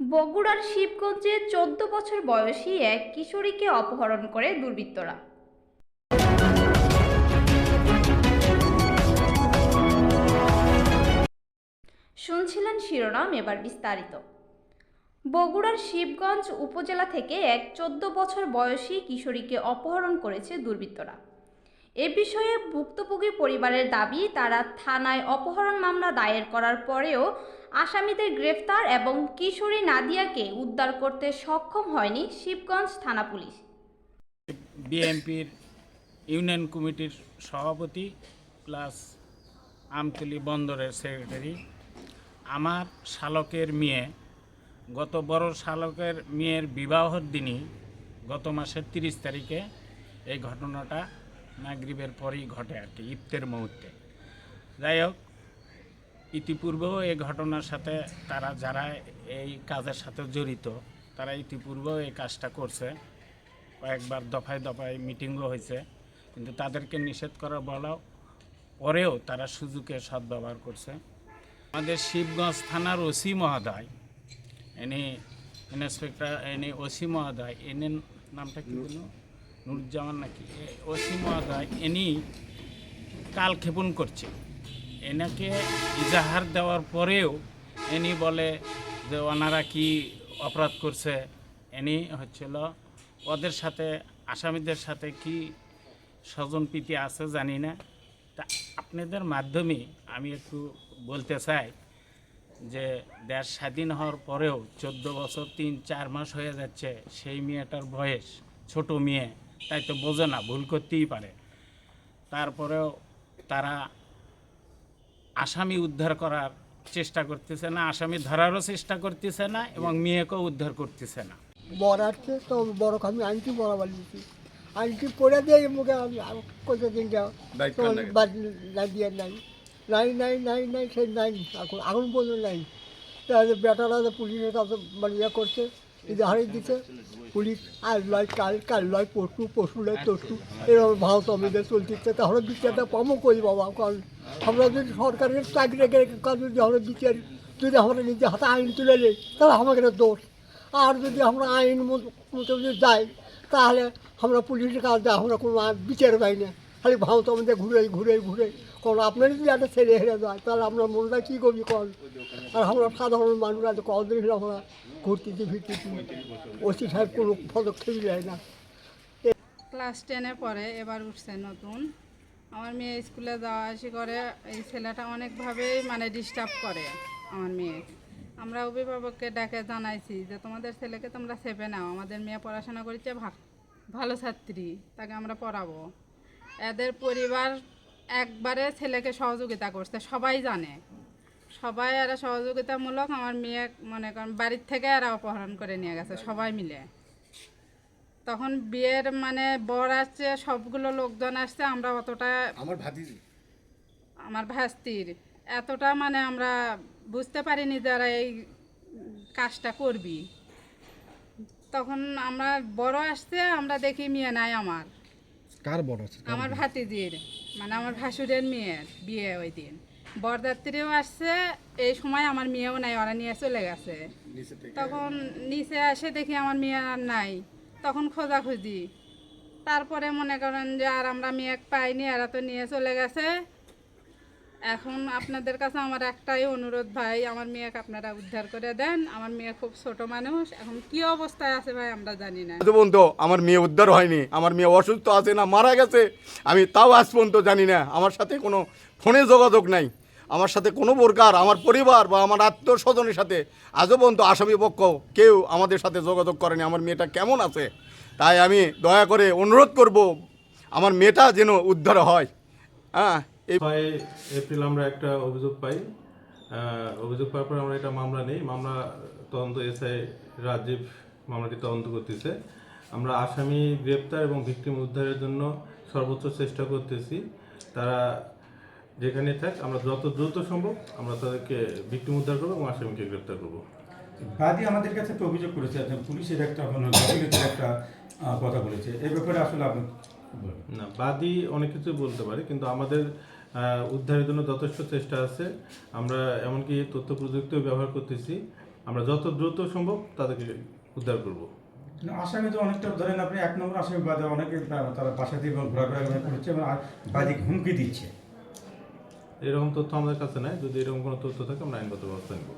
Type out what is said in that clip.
বগুড়ার শিবগঞ্জে চোদ্দ বছর বয়সী এক কিশোরীকে অপহরণ করে দুর্বৃত্তরা। শুনছিলেন শিরোনাম, এবার বিস্তারিত। বগুড়ার শিবগঞ্জ উপজেলা থেকে এক চোদ্দ বছর বয়সী কিশোরীকে অপহরণ করেছে দুর্বৃত্তরা। এ বিষয়ে ভুক্তভোগী পরিবারের দাবি, তারা থানায় অপহরণ মামলা দায়ের করার পরেও আসামিদের গ্রেফতার এবং কিশোরী নাদিয়াকে উদ্ধার করতে সক্ষম হয়নি শিবগঞ্জ থানা পুলিশ। বিএনপির ইউনিয়ন কমিটির সভাপতি প্লাস আমতলি বন্দরের সেক্রেটারি। আমার শালকের মেয়ে, গত বড় শালকের মেয়ের বিবাহর দিনই গত মাসের তিরিশ তারিখে এই ঘটনাটা নাগরিবের পরেই ঘটে আর কি, ইফতের মুহূর্তে। যাই হোক, ইতিপূর্বেও এই ঘটনার সাথে তারা যারা এই কাজের সাথে জড়িত, তারা ইতিপূর্বেও এই কাজটা করছে। কয়েকবার দফায় দফায় মিটিংও হয়েছে, কিন্তু তাদেরকে নিষেধ করা বলাও পরেও তারা সুযোগের সদ্ব্যবহার করছে। আমাদের শিবগঞ্জ থানার ওসি মহোদয় এনে ইন্সপেক্টর এনে ওসি মহোদয় এনে নামটা কি বলল নুরুজ্জামান নাকি? এ, ওসি মহোদয়, এনি কালক্ষেপণ করছে। এনাকে ইজাহার দেওয়ার পরেও এনি বলে যে ওনারা কি অপরাধ করছে, এনি হচ্ছিল ওদের সাথে, আসামিদের সাথে কি স্বজন প্রীতি আছে জানি না। তা আপনাদের মাধ্যমে আমি একটু বলতে চাই যে দেশ স্বাধীন হওয়ার পরেও চোদ্দ বছর তিন চার মাস হয়ে যাচ্ছে সেই মেয়েটার বয়স, ছোট মেয়ে। তাই তো বোঝে না ভুল করতেই পারে। তারপরেও তারা আসামি উদ্ধার করার চেষ্টা করতেছে না আসামি ধরারও চেষ্টা করতেছে না এবং মেয়েকেও উদ্ধার করতেছে না। বর আসছে তো বড় আমি আনছি বড় বানিয়েছি আনছি পরে দিয়ে মুখে আমি কত দিন যাও নাই দিয়ে নাই। নাই নাই নাই নাই সেই নাই এখন এখন পর্যন্ত নাই। তাহলে বেটারা পুলিশের কাছে মানে ইয়ে করছে হারিয়ে দিচ্ছে পুলিশ আজ লয় কাল কাল লয় পরশু পরশু লয় তরশু এরকম ভাও তমিদের চলতেছে তাহলে বিচারটা পাবো করি বাবা, কারণ আমরা যদি সরকারের চাকরি কাজ যদি আমরা বিচার, যদি আমরা নিজে হাতে আইন তুলে নিই, তাহলে একটা দোষ। আর যদি আমরা আইন মতো যদি যাই, তাহলে আমরা পুলিশের কাজ আমরা কোনো আর বিচার পাই না। খালি ভাও তো আমাদের ঘুরে ঘুরে ঘুরে কারণ আপনার যদি একটা ছেলে হেরে যায়, তাহলে আমরা মনটা কী করবি কল? আর আমরা সাধারণ মানুষ আছে কদিন আমরা ঘুরতেছি, ফিরতেছি। ওসি সাহেব কোনো পদক্ষেপ নেয় না। ক্লাস টেনে পড়ে, এবার উঠছে নতুন। আমার মেয়ে স্কুলে যাওয়া আসি করে, এই ছেলেটা অনেকভাবেই মানে ডিস্টার্ব করে আমার মেয়ে। আমরা অভিভাবককে ডাকে জানাইছি যে, তোমাদের ছেলেকে তোমরা সেভে নাও, আমাদের মেয়ে পড়াশোনা করেছে ভালো ছাত্রী, তাকে আমরা পড়াবো। এদের পরিবার একবারে ছেলেকে সহযোগিতা করছে সবাই জানে। সবাই এরা সহযোগিতামূলক আমার মেয়ে মনে করেন বাড়ির থেকে এরা অপহরণ করে নিয়ে গেছে সবাই মিলে। তখন বিয়ের মানে বর আসছে সবগুলো লোকজন আসছে আমরা অতটা আমার ভাতিজি? আমার ভাস্তির। এতটা মানে আমরা বুঝতে পারিনি যারা এই কাজটা করবি। তখন আমরা বড় আসছে আমরা দেখি মেয়ে নাই আমার। কার বড় আছে? আমার ভাতিজির মানে আমার ভাসুরের মেয়ের বিয়ে ওই দিন। বরযাত্রীও আসছে এই সময় আমার মেয়েও নাই ওরা নিয়ে চলে গেছে। তখন নিচে আসে দেখি আমার মেয়ে আর নাই তখন খোঁজাখুঁজি। তারপরে মনে করেন যে আর আমরা মেয়ে পাইনি এরা তো নিয়ে চলে গেছে। এখন আপনাদের কাছে আমার একটাই অনুরোধ ভাই, আমার মেয়েকে আপনারা উদ্ধার করে দেন। আমার মেয়ে খুব ছোট মানুষ, এখন কি অবস্থায় আছে ভাই আমরা জানি না। পর্যন্ত আমার মেয়ে উদ্ধার হয়নি, আমার মেয়ে অসুস্থ আছে না মারা গেছে, আমি তাও আজ পর্যন্ত জানি না। আমার সাথে কোনো ফোনে যোগাযোগ নাই, আমার সাথে কোনো প্রকার আমার পরিবার বা আমার আত্মীয় স্বজনের সাথে আজও পর্যন্ত আসামি পক্ষ কেউ আমাদের সাথে যোগাযোগ করেনি, আমার মেয়েটা কেমন আছে? তাই আমি দয়া করে অনুরোধ করব, আমার মেয়েটা যেন উদ্ধার হয়। হ্যাঁ ছয় এপ্রিল আমরা একটা অভিযোগ পাই। অভিযোগ পাওয়ার পর আমরা এটা মামলা নেই। মামলা তদন্ত এসআই রাজীব মামলাটি তদন্ত করতেছে। আমরা আসামি গ্রেপ্তার এবং ভিকটিম উদ্ধারের জন্য সর্বোচ্চ চেষ্টা করতেছি। তারা যেখানে থাক আমরা যত দ্রুত সম্ভব আমরা তাদেরকে ভিকটিম উদ্ধার করব এবং আসামিকে গ্রেপ্তার করব। বাদী আমাদের কাছে একটা অভিযোগ করেছে পুলিশের একটা একটা কথা বলেছে। এই ব্যাপারে আসলে আপনি? না বাদী অনেক কিছু বলতে পারে কিন্তু আমাদের উদ্ধারের জন্য যথেষ্ট চেষ্টা আছে। আমরা এমনকি তথ্য প্রযুক্তিও ব্যবহার করতেছি। আমরা যত দ্রুত সম্ভব তাদেরকে উদ্ধার করব। আসামি তো অনেকটা ধরেন আপনি এক নম্বর আসামি বাদে অনেকে তারা বাসা থেকে ঘোরাঘোরা করছে এবং আর বাদিক হুমকি দিচ্ছে। এরকম তথ্য আমাদের কাছে নাই। যদি এরকম কোনো তথ্য থাকে আমরা আইনগত ব্যবস্থা নেব।